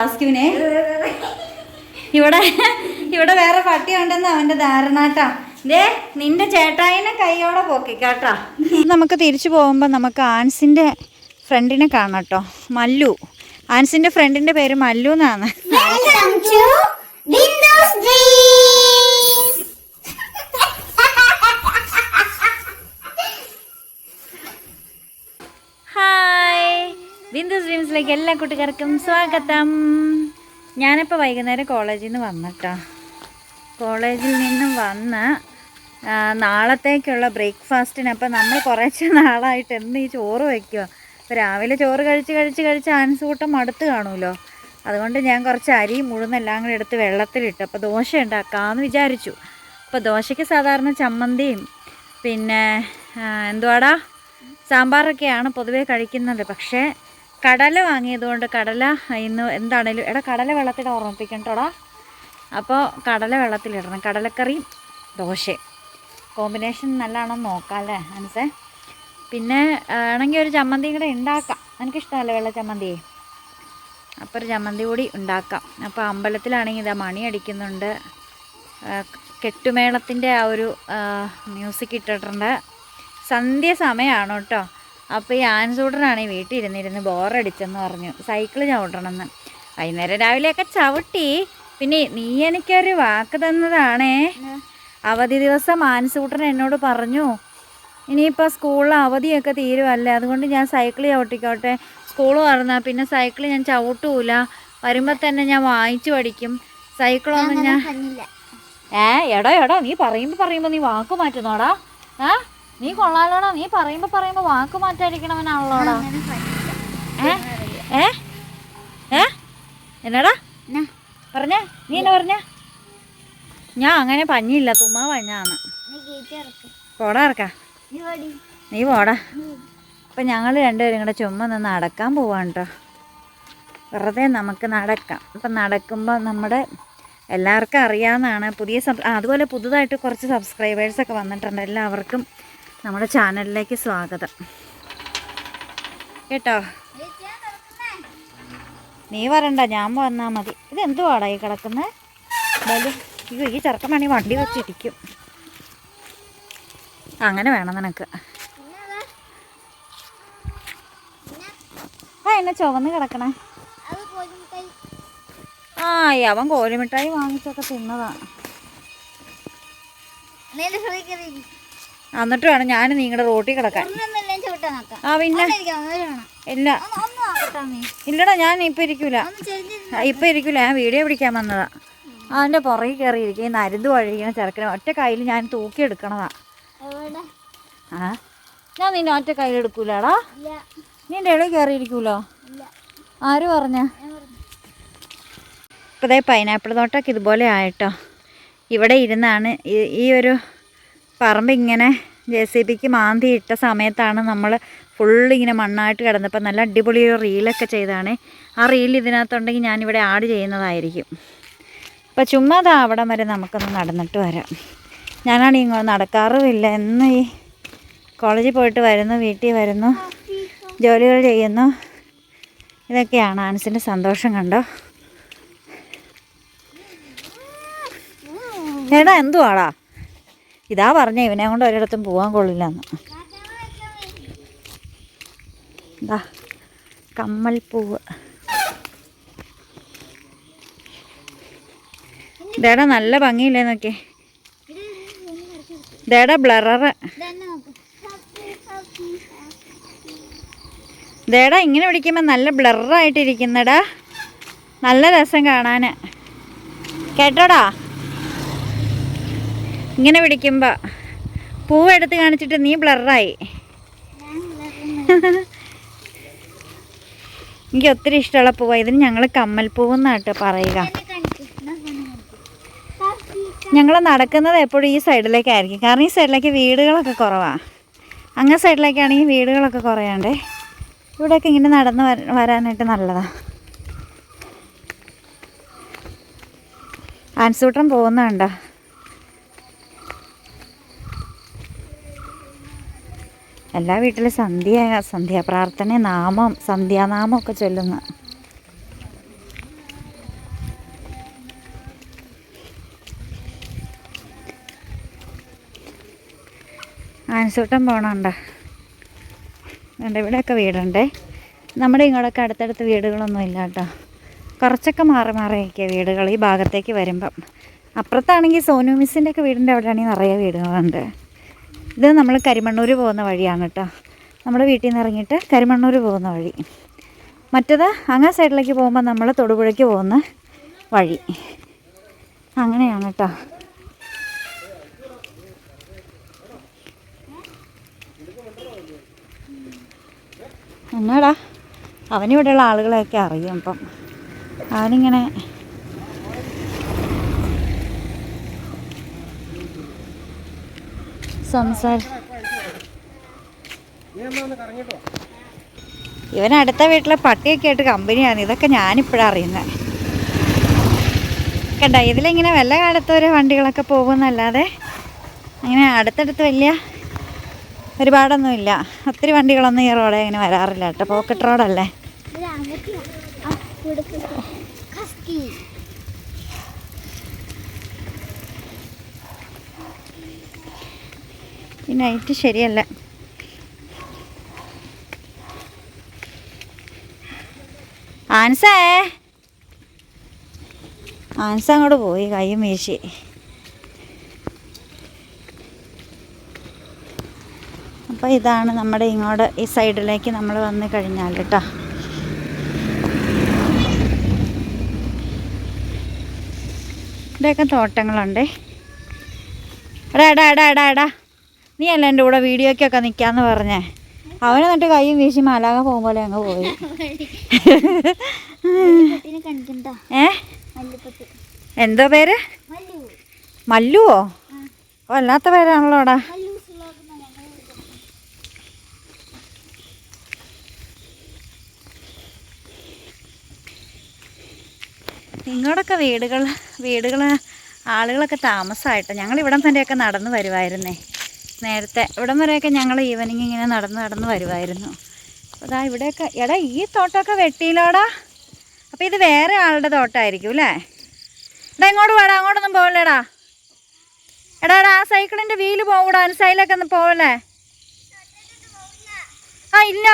ടാസ്കിനെ ഇവിടെ ഇവിടെ വേറെ പട്ടി ഉണ്ടെന്ന് അവന്റെ ധാരണാട്ടാ. ദേ നിന്റെ ചേട്ടായിനെ കൈയോടെ പോക്കിക്കാട്ടാ. നമുക്ക് തിരിച്ചു പോകുമ്പോൾ നമുക്ക് ആൻസിന്റെ ഫ്രണ്ടിനെ കാണാം കേട്ടോ മല്ലു. ആൻസിന്റെ ഫ്രണ്ടിന്റെ പേര് മല്ലു എന്നാണ്. ബിന്ദു ഡ്രീംസിലേക്ക് എല്ലാ കൂട്ടുകാർക്കും സ്വാഗതം. ഞാനിപ്പോൾ വൈകുന്നേരം കോളേജിൽ നിന്ന് വന്നിട്ടോ കോളേജിൽ നിന്ന് വന്ന് നാളത്തേക്കുള്ള ബ്രേക്ക്ഫാസ്റ്റിന് അപ്പോൾ നമ്മൾ കുറച്ച് നാളായിട്ട് എന്ന് ഈ ചോറ് വയ്ക്കുക അപ്പോൾ രാവിലെ ചോറ് കഴിച്ച് കഴിച്ച് കഴിച്ച് ആൻസൂട്ടം മടുത്ത് കാണുമല്ലോ. അതുകൊണ്ട് ഞാൻ കുറച്ച് അരി മുഴുന്നെല്ലാം കൂടെ എടുത്ത് വെള്ളത്തിലിട്ട്. അപ്പോൾ ദോശ ഉണ്ടാക്കാമെന്ന് വിചാരിച്ചു. അപ്പോൾ ദോശയ്ക്ക് സാധാരണ ചമ്മന്തിയും പിന്നെ എന്തുവാടാ? സാമ്പാറൊക്കെയാണ് പൊതുവേ കഴിക്കുന്നത്. പക്ഷേ കടല വാങ്ങിയതുകൊണ്ട് കടല ഇന്ന് എന്താണേലും എടാ കടല വെള്ളത്തിൽ ഓർമ്മിപ്പിക്കണ്ടോടാ? അപ്പോൾ കടല വെള്ളത്തിലിടണം. കടലക്കറിയും ദോശയും കോമ്പിനേഷൻ നല്ലതാണോ നോക്കാം അല്ലേ മനസ്സേ പിന്നെ ആണെങ്കിൽ ഒരു ചമ്മന്തിയും കൂടെ ഉണ്ടാക്കാം. എനിക്കിഷ്ടമല്ലേ വെള്ള ചമ്മന്തി അപ്പോൾ ഒരു ചമ്മന്തി കൂടി ഉണ്ടാക്കാം. അപ്പോൾ അമ്പലത്തിലാണെങ്കിൽ ഇതാ മണി അടിക്കുന്നുണ്ട്. കെട്ടുമേളത്തിന്റെ ആ ഒരു മ്യൂസിക് ഇട്ടിട്ടുണ്ട്. സന്ധ്യ സമയമാണ് കേട്ടോ. അപ്പോൾ ഈ ആൻസൂട്ടനാണ് ഈ വീട്ടിൽ ഇരുന്നിരുന്ന് ബോറടിച്ചെന്ന് പറഞ്ഞു. സൈക്കിൾ ചവിട്ടണമെന്ന്. വൈകുന്നേരം രാവിലെയൊക്കെ ചവിട്ടി. പിന്നെ നീ എനിക്കൊരു വാക്ക് തന്നതാണേ. അവധി ദിവസം ആൻസൂട്ടൻ എന്നോട് പറഞ്ഞു. ഇനിയിപ്പോൾ സ്കൂളിൽ അവധിയൊക്കെ തീരുമല്ലേ അതുകൊണ്ട് ഞാൻ സൈക്കിൾ ചവിട്ടിക്കോട്ടെ. സ്കൂൾ പറഞ്ഞാൽ പിന്നെ സൈക്കിൾ ഞാൻ ചവിട്ടൂല. വരുമ്പോൾ തന്നെ ഞാൻ വായിച്ചു പഠിക്കും. സൈക്കിളൊന്നും ഞാൻ ഏ എടോ എടോ നീ പറയുമ്പോൾ പറയുമ്പോൾ നീ വാക്ക് മാറ്റുന്നോടാ. ഏ നീ കൊള്ളാലോടാ. നീ പറയുമ്പോ പറയുമ്പോ വാക്ക് മാറ്റാതിരിക്കണവനാണല്ലോടാ. ഏ? ഏ? ഏ? എന്നടാ? എന്നാ? പറഞ്ഞേ. നീ എന്നെ പറഞ്ഞ? ഞാൻ അങ്ങനെ പഞ്ഞില്ല തുമ്മാ പഞ്ഞാന്ന്. പോടാ ഇറക്കാ നീ പോടാ. അപ്പം ഞങ്ങൾ രണ്ടുപേരും കൂടെ ചുമ്മാ നിന്ന് നടക്കാൻ പോവാണ് കേട്ടോ വെറുതെ നമുക്ക് നടക്കാം. അപ്പം നടക്കുമ്പോൾ നമ്മുടെ എല്ലാവർക്കും അറിയാവുന്നതാണ്. പുതിയ സബ് അതുപോലെ പുതുതായിട്ട് കുറച്ച് സബ്സ്ക്രൈബേഴ്സൊക്കെ വന്നിട്ടുണ്ട്. എല്ലാവർക്കും നമ്മുടെ ചാനലിലേക്ക് സ്വാഗതം. കേട്ടോ? നീ വരണ്ട ഞാൻ വന്നാൽ മതി. ഇത് എന്തുവാടാ ഈ കിടക്കുന്നത് ബലു അയ്യോ ഈ ചെറുക്കമാണി വണ്ടി വെച്ചിരിക്കും. അങ്ങനെ വേണം നിനക്ക്. ആ എന്നെ ചുവന്ന് കിടക്കണേ. ആ അവൻ കോഴിമിഠായി വാങ്ങിച്ചൊക്കെ തിന്നതാണ് എന്നിട്ട് വേണം ഞാൻ നിങ്ങളുടെ റോട്ടിൽ കിടക്കാൻ. ആ പിന്നെ? ഇല്ല. ഇല്ലടാ ഞാൻ ഇപ്പൊ ഇരിക്കൂല. ഇപ്പൊ ഇരിക്കൂല ഞാൻ വീഡിയോ പിടിക്കാൻ വന്നതാ. അതിന്റെ പുറകിൽ കയറിയിരിക്കും ഈ നരുന്ന് വഴിക്കുന്ന ചെറുക്കനെ ഒറ്റ കയ്യിൽ ഞാൻ തൂക്കിയെടുക്കണതാ ആ ഞാൻ നിന്നെ ഒറ്റ കയ്യിൽ എടുക്കൂലടാ. നിന്റെ എന്റെ ഇടയിൽ കയറിയിരിക്കൂലോ ആര് പറഞ്ഞ? ഇതേ പൈനാപ്പിൾ തോട്ടമൊക്കെ ഇതുപോലെ ആയിട്ടോ. ഇവിടെ ഇരുന്നാണ് ഈ ഒരു പറമ്പ് ഇങ്ങനെ ജെ സി ബിക്ക് മാന്തി ഇട്ട സമയത്താണ് നമ്മൾ ഫുള്ള് ഇങ്ങനെ മണ്ണായിട്ട് കിടന്നപ്പോൾ നല്ല അടിപൊളി ഒരു റീലൊക്കെ ചെയ്താണ് ആ റീൽ ഇതിനകത്തുണ്ടെങ്കിൽ ഞാനിവിടെ ആഡ് ചെയ്യുന്നതായിരിക്കും. അപ്പോൾ ചുമ്മാ ദാ അവിടം വരെ നമുക്കൊന്ന് നടന്നിട്ട് വരാം. ഞാനാണ് ഇങ്ങോട്ട് നടക്കാറുമില്ല. എന്ന് ഈ കോളേജിൽ പോയിട്ട് വരുന്നു വീട്ടിൽ വരുന്നു ജോലികൾ ചെയ്യുന്നു. ഇതൊക്കെയാണ് ആൻസിന്റെ സന്തോഷം കണ്ടോ? എടാ എന്തുവാടാ? ഇതാ പറഞ്ഞ ഇവനെ കൊണ്ട് ഒരിടത്തും പോകാൻ കൊള്ളില്ലെന്ന്. ഇതാ കമ്മൽ പൂവ്. ഇതേടാ നല്ല ഭംഗിയില്ലേ നോക്കിയേ. ഇതേടാ ബ്ലററ് ഇതേടാ ഇങ്ങനെ പിടിക്കുമ്പോൾ നല്ല ബ്ലറായിട്ടിരിക്കുന്നടാ നല്ല രസം കാണാൻ കേട്ടോടാ? ഇങ്ങനെ പിടിക്കുമ്പോൾ പൂവെടുത്ത് കാണിച്ചിട്ട് നീ ബ്ലറായി എനിക്ക് ഒത്തിരി ഇഷ്ടമുള്ള പൂവ. ഇതിന് ഞങ്ങൾ കമ്മൽ പൂവെന്നാട്ട് പറയുക. ഞങ്ങൾ നടക്കുന്നത് എപ്പോഴും ഈ സൈഡിലേക്കായിരിക്കും കാരണം ഈ സൈഡിലേക്ക് വീടുകളൊക്കെ കുറവാണ് അങ്ങേ സൈഡിലേക്കാണെങ്കിൽ വീടുകളൊക്കെ കുറയാണ്ടേ. ഇവിടെയൊക്കെ ഇങ്ങനെ നടന്ന് വര- വരാനായിട്ട് നല്ലതാണ് ആൻസൂട്ടം പോകുന്നുണ്ടോ എല്ലാ വീട്ടിലും സന്ധ്യ സന്ധ്യാപ്രാർത്ഥന നാമം സന്ധ്യാനാമം ഒക്കെ ചൊല്ലുന്ന. ആൻസൂട്ടം പോകണുണ്ടോ ഉണ്ട് ഇവിടെയൊക്കെ വീടുണ്ടേ. നമ്മുടെ ഇങ്ങോട്ടൊക്കെ അടുത്തടുത്ത് വീടുകളൊന്നും ഇല്ല കേട്ടോ. കുറച്ചൊക്കെ മാറി മാറിയൊക്കെ വീടുകൾ ഈ ഭാഗത്തേക്ക് വരുമ്പം. അപ്പുറത്താണെങ്കിൽ സോനു മിസ്സിന്റെയൊക്കെ വീടിന്റെ അവിടെയാണെങ്കിൽ നിറയെ വീടുകളുണ്ട്. ഇത് നമ്മൾ കരിമണ്ണൂർ പോകുന്ന വഴിയാണ് കേട്ടോ. നമ്മുടെ വീട്ടിൽ നിന്ന് ഇറങ്ങിയിട്ട് കരിമണ്ണൂർ പോകുന്ന വഴി. മറ്റത് അങ്ങേ സൈഡിലേക്ക് പോകുമ്പോൾ നമ്മൾ തൊടുപുഴയ്ക്ക് പോകുന്ന വഴി. അങ്ങനെയാണ് കേട്ടോ. എന്നാടാ? അവനിവിടെയുള്ള ആളുകളെയൊക്കെ അറിയും ഇപ്പം. അവനിങ്ങനെ സംസാര ഇവൻ അടുത്ത വീട്ടിലെ പട്ടിയൊക്കെ ആയിട്ട് കമ്പനിയാണ്. ഇതൊക്കെ ഞാനിപ്പോഴാണ് അറിയുന്നത് കണ്ട ഇതിലിങ്ങനെ വല്ല കാലത്ത് ഒരു വണ്ടികളൊക്കെ പോകുന്നല്ലാതെ അങ്ങനെ അടുത്തടുത്ത് വലിയ ഒരുപാടൊന്നുമില്ല. ഒത്തിരി വണ്ടികളൊന്നും ഈ റോഡേ ഇങ്ങനെ വരാറില്ല കേട്ടോ. പോക്കറ്റ് റോഡല്ലേ? നൈറ്റ് ശരിയല്ല. ആൻസേ? ആൻസ അങ്ങോട്ട് പോയി കൈ മീശി അപ്പോൾ ഇതാണ് നമ്മുടെ ഇങ്ങോട്ട് ഈ സൈഡിലേക്ക് നമ്മൾ വന്ന് കഴിഞ്ഞാൽ കേട്ടോ. ഇവിടെയൊക്കെ തോട്ടങ്ങളുണ്ടേ. എടാ എടാ എടാ എടാ എടാ. നീ അല്ല എന്റെ കൂടെ വീഡിയോയ്ക്കൊക്കെ നിൽക്കാന്ന് പറഞ്ഞേ? അവൻ എന്നിട്ട് കൈയും വീശി മാലാക പോലെ അങ്ങ് പോയി. ഏ? എന്തോ പേര്? മല്ലു മല്ലുവോ വല്ലാത്ത പേരാണല്ലോടാ വിളിക്കുന്നത്. വീടുകൾ വീടുകൾ ആളുകളൊക്കെ താമസമായിട്ട് ഞങ്ങൾ ഇവിടം തന്നെയൊക്കെ നടന്നു വരുമായിരുന്നേ നേരത്തെ ഇവിടം വരെയൊക്കെ ഞങ്ങൾ ഈവനിങ് ഇങ്ങനെ നടന്ന് നടന്ന് വരുമായിരുന്നു അപ്പോൾ അതാ ഇവിടെയൊക്കെ എടാ ഈ തോട്ടമൊക്കെ വെട്ടിയിലോടാ അപ്പോൾ ഇത് വേറെ ആളുടെ തോട്ടമായിരിക്കും അല്ലേ? എടാ ഇങ്ങോട്ട് വേടാ അങ്ങോട്ടൊന്നും പോകല്ലേടാ എടാ എടാ ആ സൈക്കിളിന്റെ വീൽ പോകൂടാ സൈഡിലൊക്കെ ഒന്ന് പോവല്ലേ? ആ ഇല്ല.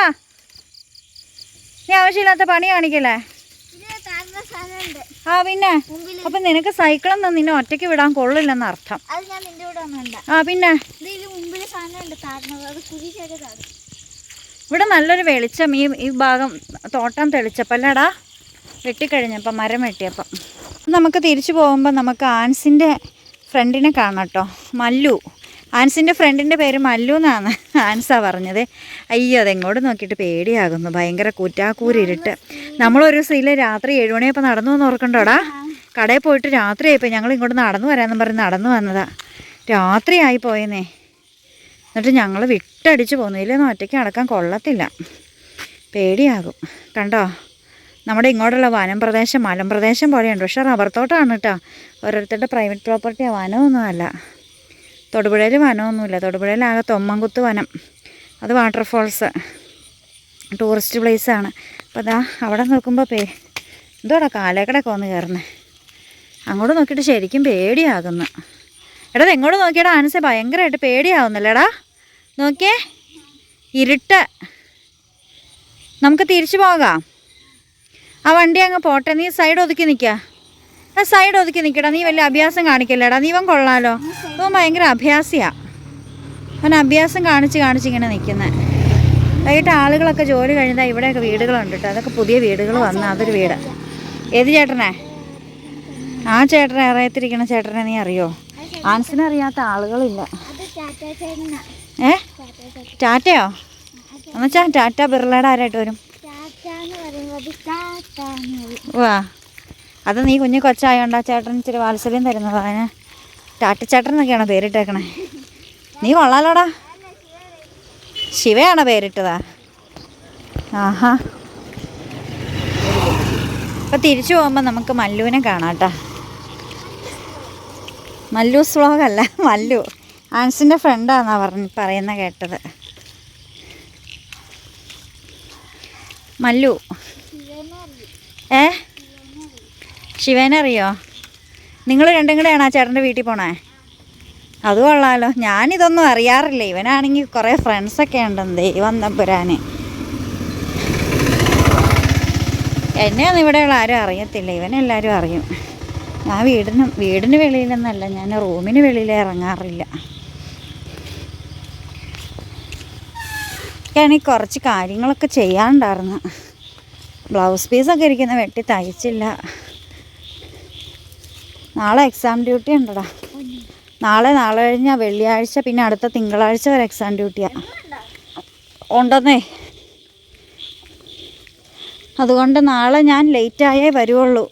നീ ആവശ്യമില്ലാത്ത പണി കാണിക്കല്ലേ? ആ പിന്നെ. അപ്പൊ നിനക്ക് സൈക്കിളൊന്നും നിന്നെ ഒറ്റയ്ക്ക് വിടാൻ കൊള്ളില്ലെന്ന് അർത്ഥം ആ പിന്നെ. അത് ഇവിടെ നല്ലൊരു വെളിച്ചം. ഈ ഈ ഭാഗം തോട്ടം തെളിച്ചപ്പം അല്ലടാ വെട്ടിക്കഴിഞ്ഞപ്പം മരം വെട്ടിയപ്പം. നമുക്ക് തിരിച്ചു പോകുമ്പോൾ നമുക്ക് ആൻസിന്റെ ഫ്രണ്ടിനെ കാണാം കേട്ടോ മല്ലു. ആൻസിന്റെ ഫ്രണ്ടിന്റെ പേര് മല്ലു എന്നാണ് ആൻസാ പറഞ്ഞത്. അയ്യോ അതെങ്ങോട്ട് നോക്കിയിട്ട് പേടിയാകുന്നു. ഭയങ്കര കുറ്റാക്കൂരിരുട്ട് നമ്മളൊരു ദിവസം രാത്രി ഏഴുമണിയപ്പോൾ നടന്നു എന്ന് ഓർക്കണ്ടോടാ? കടയിൽ പോയിട്ട് രാത്രി ആയിപ്പോൾ ഞങ്ങൾ ഇങ്ങോട്ട് നടന്നു വരാമെന്ന് പറഞ്ഞ് നടന്നു വന്നതാ. രാത്രിയായി പോയെന്നേ എന്നിട്ട് ഞങ്ങൾ വിട്ടടിച്ച് പോകുന്നതിലൊന്നും ഒറ്റയ്ക്ക് അടക്കാൻ കൊള്ളത്തില്ല. പേടിയാകും. കണ്ടോ? നമ്മുടെ ഇങ്ങോട്ടുള്ള വനം പ്രദേശം മലമ്പ്രദേശം പോലെയുണ്ട്. പക്ഷേ റബ്ബർ തോട്ടമാണ് കേട്ടോ. ഓരോരുത്തരുടെ പ്രൈവറ്റ് പ്രോപ്പർട്ടിയാണ് വനമൊന്നുമല്ല. തൊടുപുഴയിൽ വനമൊന്നുമില്ല. തൊടുപുഴയിലാകെ തൊമ്മൻകുത്ത് വനം. അത് വാട്ടർഫോൾസ്. ടൂറിസ്റ്റ് പ്ലേസാണ്. അപ്പോൾ അതാ അവിടെ നോക്കുമ്പോൾ പേ എന്തോടാ കാലേക്കടൊക്കെ വന്ന് കയറുന്നത് അങ്ങോട്ട് നോക്കിയിട്ട് ശരിക്കും പേടിയാകുന്നു. എടാ എങ്ങോട്ട് നോക്കിയടാ ആനസെ? ഭയങ്കരമായിട്ട് പേടിയാവുന്നില്ലടാ? നോക്കിയേ. ഇരുട്ട്. നമുക്ക് തിരിച്ചു പോകാം. ആ വണ്ടി അങ്ങ് പോട്ടെ. നീ സൈഡ് ഒതുക്കി നിൽക്കുക ആ സൈഡ് ഒതുക്കി നിൽക്കടാ നീ വലിയ അഭ്യാസം കാണിക്കല്ലേടാ? നീ ഇവൻ കൊള്ളാലോ. ഇവൻ ഭയങ്കര അഭ്യാസിയാ. അവൻ അഭ്യാസം കാണിച്ച് കാണിച്ച് ഇങ്ങനെ നിൽക്കുന്നത് വൈകിട്ട് ആളുകളൊക്കെ ജോലി കഴിഞ്ഞാൽ ഇവിടെയൊക്കെ വീടുകളുണ്ട് കേട്ടോ. അതൊക്കെ പുതിയ വീടുകൾ വന്ന. അതൊരു വീട്. ഏത് ചേട്ടനെ? ആ ചേട്ടനെ അറിയത്തിരിക്കണ ചേട്ടനെ നീ അറിയോ? ആൻസിനെ അറിയാത്ത ആളുകളില്ല. ഏ? ടാറ്റയോ? എന്നുവെച്ചാ ടാറ്റ ബിർളയുടെ ആരായിട്ട് വരും? വാ. അത് നീ കുഞ്ഞു കൊച്ചായോണ്ടാ ചേട്ടൻ ഇച്ചിരി വാത്സല്യം തരുന്നതാ. അതിന് ടാറ്റ ചേട്ടൻ എന്നൊക്കെയാണോ പേരിട്ടേക്കണേ? നീ കൊള്ളാലോടാ. ശിവയാണോ പേരിട്ടതാ? ആഹാ. അപ്പം തിരിച്ചു പോകുമ്പോൾ നമുക്ക് മല്ലുവിനെ കാണാം കേട്ടോ. മല്ലൂസ് വ്ളോഗല്ല മല്ലു. ആൻസിന്റെ ഫ്രണ്ടാണെന്നാണ് പറഞ്ഞ് പറയുന്ന കേട്ടത്. മല്ലു. ഏ? ശിവനറിയോ? നിങ്ങൾ രണ്ടും കൂടെയാണ് ആ ചേട്ടന്റെ വീട്ടിൽ പോണേ? അത് കൊള്ളാമല്ലോ ഞാനിതൊന്നും അറിയാറില്ല. ഇവനാണെങ്കിൽ കുറേ ഫ്രണ്ട്സൊക്കെ ഉണ്ടെന്ന് ദൈവം തമ്പുരാന് എന്നെയൊന്നും ഇവിടെയുള്ള ആരും അറിയത്തില്ല. ഇവനെല്ലാവരും അറിയും. ഞാൻ വീടിനും വീടിന് വെളിയിലൊന്നല്ല. ഞാൻ റൂമിന് വെളിയിൽ ഇറങ്ങാറില്ല. എനിക്കാണെങ്കിൽ കുറച്ച് കാര്യങ്ങളൊക്കെ ചെയ്യാനുണ്ടായിരുന്നു ബ്ലൗസ് പീസൊക്കെ ഇരിക്കുന്ന വെട്ടി തയ്ച്ചില്ല. നാളെ എക്സാം ഡ്യൂട്ടി ഉണ്ടടാ. നാളെ നാളെ കഴിഞ്ഞാൽ വെള്ളിയാഴ്ച പിന്നെ അടുത്ത തിങ്കളാഴ്ച വരെ എക്സാം ഡ്യൂട്ടിയാണ് ഉണ്ടെന്നേ. അതുകൊണ്ട് നാളെ ഞാൻ ലേറ്റായേ വരുവുള്ളൂ.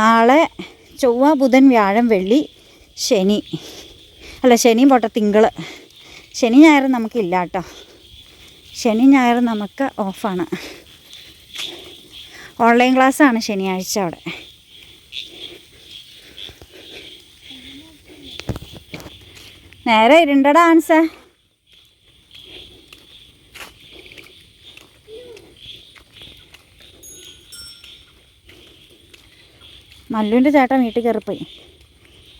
നാളെ ചൊവ്വ ബുധൻ വ്യാഴം വെള്ളി ശനി. അല്ല ശനിയും പോട്ടെ തിങ്കൾ ശനി ഞായർ നമുക്കില്ല കേട്ടോ. ശനി ഞായർ നമുക്ക് ഓഫാണ്. ഓൺലൈൻ ക്ലാസ്സാണ് ശനിയാഴ്ച അവിടെ. നേരെ ഇരുണ്ടടാ ആൻസേ മല്ലുവിന്റെ ചേട്ടൻ വീട്ടിൽ കയറിപ്പോയി.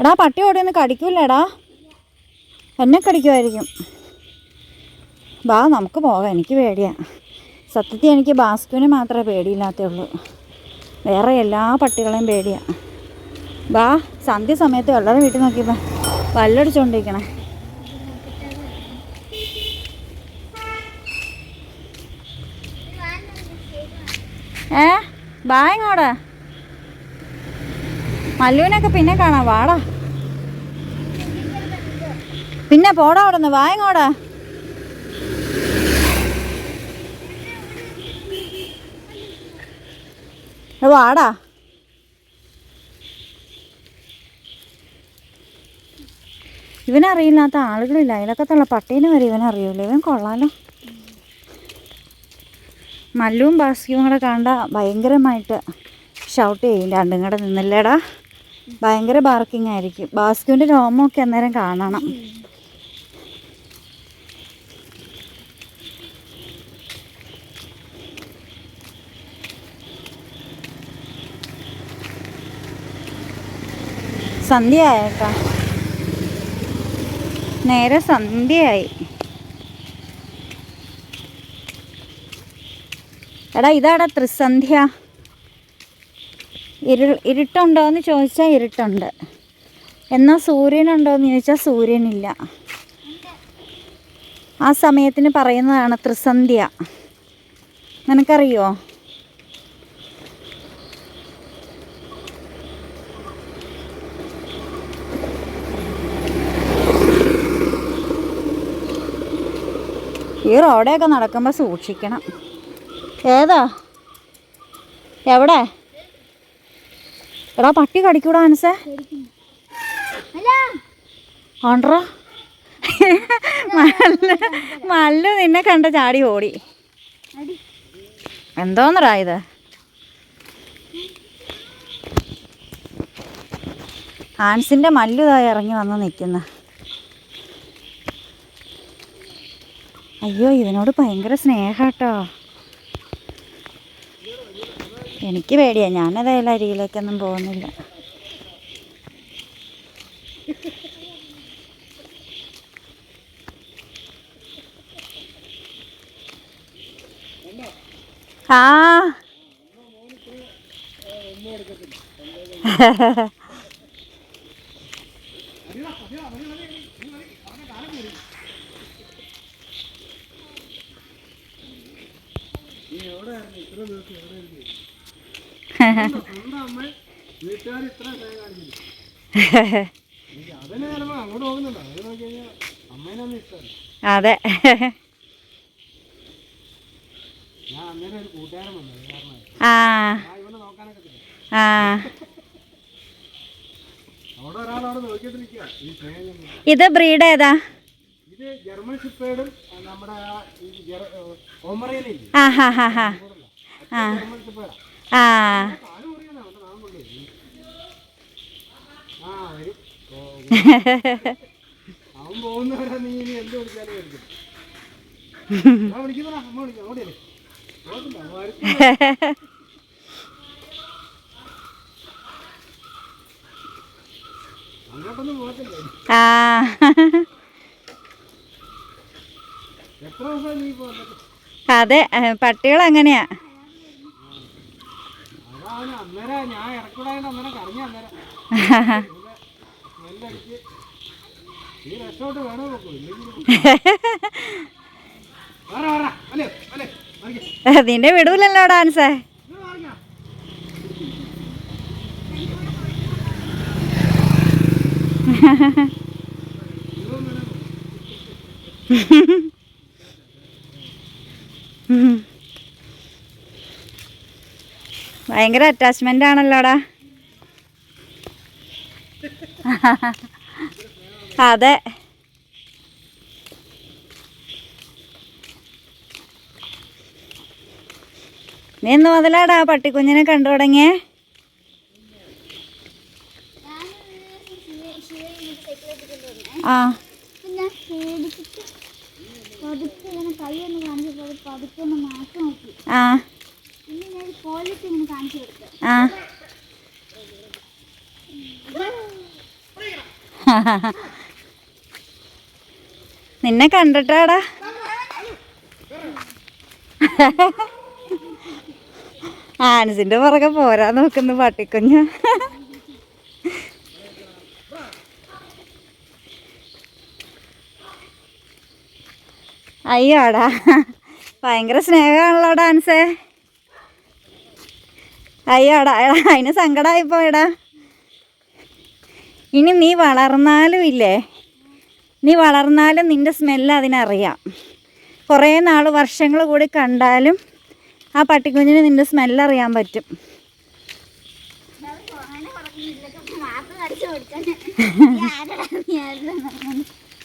എടാ പട്ടി ഓടിയൊന്ന് കടിക്കൂലടാ എന്നെ കടിക്കുമായിരിക്കും ബാ നമുക്ക് പോകാം. എനിക്ക് പേടിയാണ് സത്യത്തിൽ എനിക്ക് ബാസ്കുവിനെ മാത്രമേ പേടിയില്ലാത്തേ ഉള്ളൂ. വേറെ എല്ലാ പട്ടികളെയും പേടിയാണ് ബാ സന്ധ്യ സമയത്ത് വെള്ളം വീട്ടിൽ നോക്കിയപ്പോൾ വല്ലടിച്ചുകൊണ്ടിരിക്കണേ ഏ ബാ മല്ലുവിനൊക്കെ പിന്നെ കാണാം. വാടാ. പിന്നെ പോടാ അവിടെ നിന്ന് വായങ്ങോടാ വാടാ. ഇവനറിയില്ലാത്ത ആളുകളില്ല. അതിലൊക്കത്തുള്ള പട്ടീനെ വരെ ഇവനറിയൂല. ഇവൻ കൊള്ളാലോ. മല്ലുവും ബാസ്കിയും കൂടെ കണ്ട ഭയങ്കരമായിട്ട് ഷൗട്ട് ചെയ്യും രണ്ടും കൂടെ നിന്നില്ലേടാ. ഭയങ്കര ബാർക്കിംഗ് ആയിരിക്കും. ബാസ്കുവിന്റെ രോമമൊക്കെ അന്നേരം കാണണം. സന്ധ്യയായേട്ടാ. നേരെ സന്ധ്യയായി. എടാ ഇതാടാ ത്രിസന്ധ്യ. ഇരു ഇരുട്ടുണ്ടോ എന്ന് ചോദിച്ചാൽ ഇരുട്ടുണ്ട്. എന്നാൽ സൂര്യനുണ്ടോ എന്ന് ചോദിച്ചാൽ സൂര്യനില്ല. ആ സമയത്തിന് പറയുന്നതാണ് ത്രിസന്ധ്യ. നിനക്കറിയോ? ഈ റോഡൊക്കെ നടക്കുമ്പോൾ സൂക്ഷിക്കണം. ഏതാ? എവിടെ? എടാ പട്ടി കടിക്കൂടാ അനസേ. ഓണ്ടറോ മല്ലു മല്ല് നിന്നെ കണ്ട ചാടി ഓടി. എന്തോന്നറാ ഇത്? ആൻസിന്റെ മല്ലുതായി ഇറങ്ങി വന്ന് നിൽക്കുന്ന. അയ്യോ ഇതിനോട് ഭയങ്കര സ്നേഹാട്ടോ. എനിക്ക് പേടിയാ ഞാനതായാലും അരിയിലേക്കൊന്നും പോകുന്നില്ല. ആ. അതെ. ആ. ആ. ഇത് ബ്രീഡ് ഏതാ? ഇത് ജർമ്മൻ ഷിപ്പേഡും നമ്മുടെ ഓമറയിലില്ലേ ആ ഹാ ഹാ ഹാ. ആ. ആ. ആ. അതെ പട്ടികൾ അങ്ങനെയാ നിന്നെ വിടൂലല്ലോ ഡാൻസേ Mm-hmm. ഭയങ്കര അറ്റാച്ച്മെന്റ് ആണല്ലോടാ. അതെ. നീ ഇന്ന് മുതലാടാ പട്ടിക്കുഞ്ഞിനെ കണ്ടു തുടങ്ങിയേ? ആ. ആ. നിന്നെ കണ്ടിട്ടാടാ. ആനസിന്റെ പുറകെ പോരാ നോക്കുന്നു പട്ടിക്കുഞ്ഞ്. അയ്യോടാ. ഭയങ്കര സ്നേഹമാണല്ലോ ഡാൻസേ. അയ്യോടാ എടാ അതിന് സങ്കടമായിപ്പോയടാ ഇനി നീ വളർന്നാലും ഇല്ലേ? നീ വളർന്നാലും നിന്റെ സ്മെല്ല് അതിനറിയാം. കുറേ നാൾ വർഷങ്ങൾ കൂടി കണ്ടാലും ആ പട്ടിക്കുഞ്ഞിന് നിന്റെ സ്മെല്ല് അറിയാൻ പറ്റും.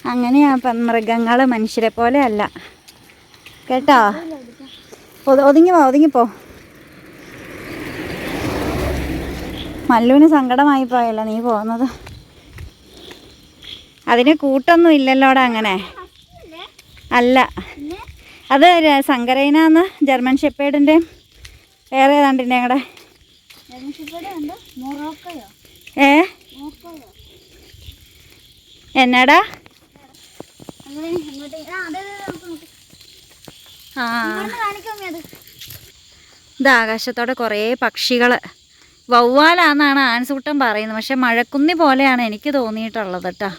അങ്ങനെയാ മൃഗങ്ങൾ മനുഷ്യരെ പോലെ അല്ല. കേട്ടോ? ഒതു- ഒതുങ്ങി പോ ഒതുങ്ങിപ്പോ. മല്ലുവിന് സങ്കടമായി പോയല്ലോ നീ പോകുന്നത്. അതിന് കൂട്ടൊന്നും ഇല്ലല്ലോടാ അങ്ങനെ? അല്ല അത് സങ്കരയിനാന്ന് ജർമ്മൻ ഷെപ്പേഡിന്റെ വേറെ ഏതാണ്ടിന്റെ ഞങ്ങളുടെ ഏ? എന്നാടാ? ആ ഇത് ആകാശത്തോടെ കുറേ പക്ഷികൾ വവ്വാലാന്നാണ് ആൻസൂട്ടം പറയുന്നത്. പക്ഷെ മഴക്കുന്നി പോലെയാണ് എനിക്ക് തോന്നിയിട്ടുള്ളത് കേട്ടോ.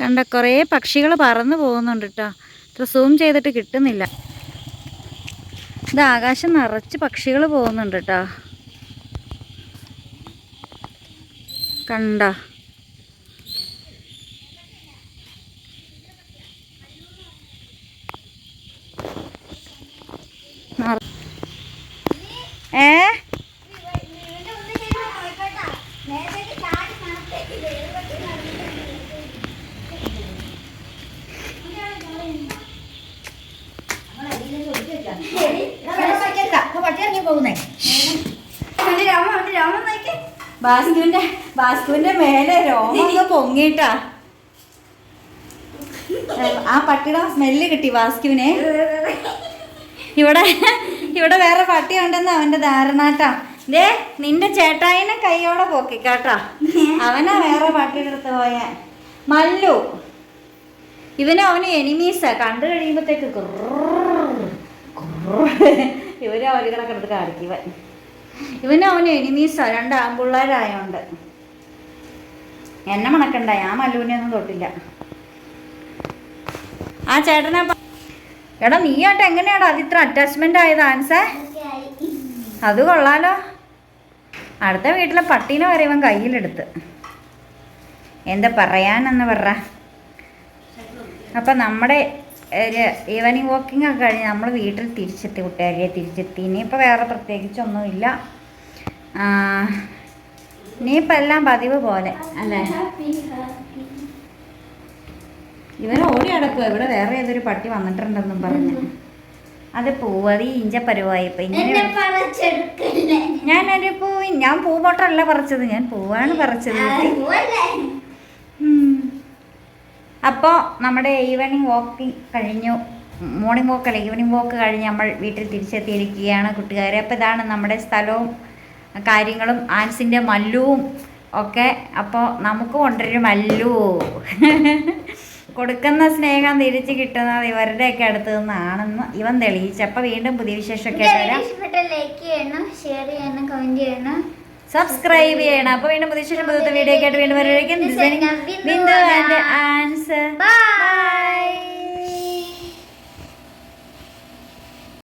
കണ്ട കുറേ പക്ഷികൾ പറന്നു പോകുന്നുണ്ട് കേട്ടോ. ഇത്ര സൂം ചെയ്തിട്ട് കിട്ടുന്നില്ല. ഇത് ആകാശം നിറച്ച് പക്ഷികൾ പോകുന്നുണ്ട് കേട്ടോ. കണ്ട? വേറെ ബാസ്കുവിന്റെ ബാസ്കുവിന്റെ മേലെ രോമൊക്കെ പൊങ്ങിട്ടാ ആ പട്ടിയുടെ സ്മെല്ല് കിട്ടി വാസ്കുവിനെ ഇവിടെ ഇവിടെ വേറെ പട്ടി ഉണ്ടെന്ന് അവന്റെ ധാരണാട്ടാ. ദേ നിന്റെ ചേട്ടായിനെ കൈയോടെ പൊക്കിക്കാട്ടാ. അവനാ വേറെ പട്ടിയുടെ അടുത്ത് പോയ. മല്ലു. ഇവന് അവന് എനിമീസാ. കണ്ടു കഴിയുമ്പോഴത്തേക്ക് ഇവർ അവരുകളൊക്കെ എടുത്ത് കാണിക്കുവൻ ഇവന് അവന് എനിമീസാ രണ്ട് ആമ്പിള്ളേരായോണ്ട് എന്നെ മണക്കണ്ട ഞാൻ മല്ലുവിനെ ഒന്നും തൊട്ടില്ല ആ ചേട്ടനെ പ- നീ ആട്ട എങ്ങനെയാടാ? അത് ഇത്ര അറ്റാച്ച്മെന്റ് ആയത് ആൻസേ അത് കൊള്ളാലോ. അടുത്ത വീട്ടിലെ പട്ടീനെ ഇവൻ കയ്യിലെടുത്ത്. എന്താ പറയാനെന്ന് പറ. അപ്പം നമ്മുടെ ഒരു ഈവനിങ് വാക്കിംഗ് ഒക്കെ കഴിഞ്ഞ് നമ്മൾ വീട്ടിൽ തിരിച്ചെത്തി കൂട്ടുകാരിയെ തിരിച്ചെത്തി. ഇനിയിപ്പോൾ വേറെ പ്രത്യേകിച്ചൊന്നുമില്ല. ഇനിയിപ്പോൾ എല്ലാം പതിവ് പോലെ അല്ലേ? ഇവൻ ഓടി അടക്കുക ഇവിടെ വേറെ ഏതൊരു പട്ടി വന്നിട്ടുണ്ടെന്നും പറഞ്ഞു. അത് പൂവതി ഇഞ്ച പരുവായി. ഇപ്പം എന്നെ ഇങ്ങനെ പറിച്ചെടുക്കല്ലേ ഞാനൊരു പൂ ഞാൻ പൂമ്പോട്ടല്ല പറിച്ചത്. ഞാൻ പൂവാണ് പറിച്ചത് അപ്പോ അപ്പോൾ നമ്മുടെ ഈവനിങ് വാക്കിംഗ് കഴിഞ്ഞു. മോർണിംഗ് വാക്ക് അല്ല ഈവനിങ് വാക്ക് കഴിഞ്ഞ് നമ്മൾ വീട്ടിൽ തിരിച്ചെത്തിയിരിക്കുകയാണ് കൂട്ടുകാരെ. അപ്പോൾ ഇതാണ് നമ്മുടെ സ്ഥലവും കാര്യങ്ങളും. ആൻസിന്റെ മല്ലുവും ഒക്കെ. അപ്പോൾ നമുക്ക് കൊണ്ടൊരു മല്ലു. കൊടുക്കുന്ന സ്നേഹം തിരിച്ചു കിട്ടുന്നത് ഇവരുടെയൊക്കെ അടുത്ത് നിന്നാണെന്ന് ഇവൻ തെളിയിച്ചു. അപ്പോൾ വീണ്ടും പുതിയ വിശേഷമൊക്കെ ലൈക്ക് ചെയ്യണം ഷെയർ ചെയ്യണം കമന്റ് ചെയ്യണം. സബ്സ്ക്രൈബ് ചെയ്യണം. അപ്പോൾ വീണ്ടും പുതിയ വിശേഷം പുതിയ വീഡിയോ ഒക്കെ ആയിട്ട് വീണ്ടും വരുമായിരിക്കും ബിന്ദു ആൻഡ് ആൻസർ ബൈ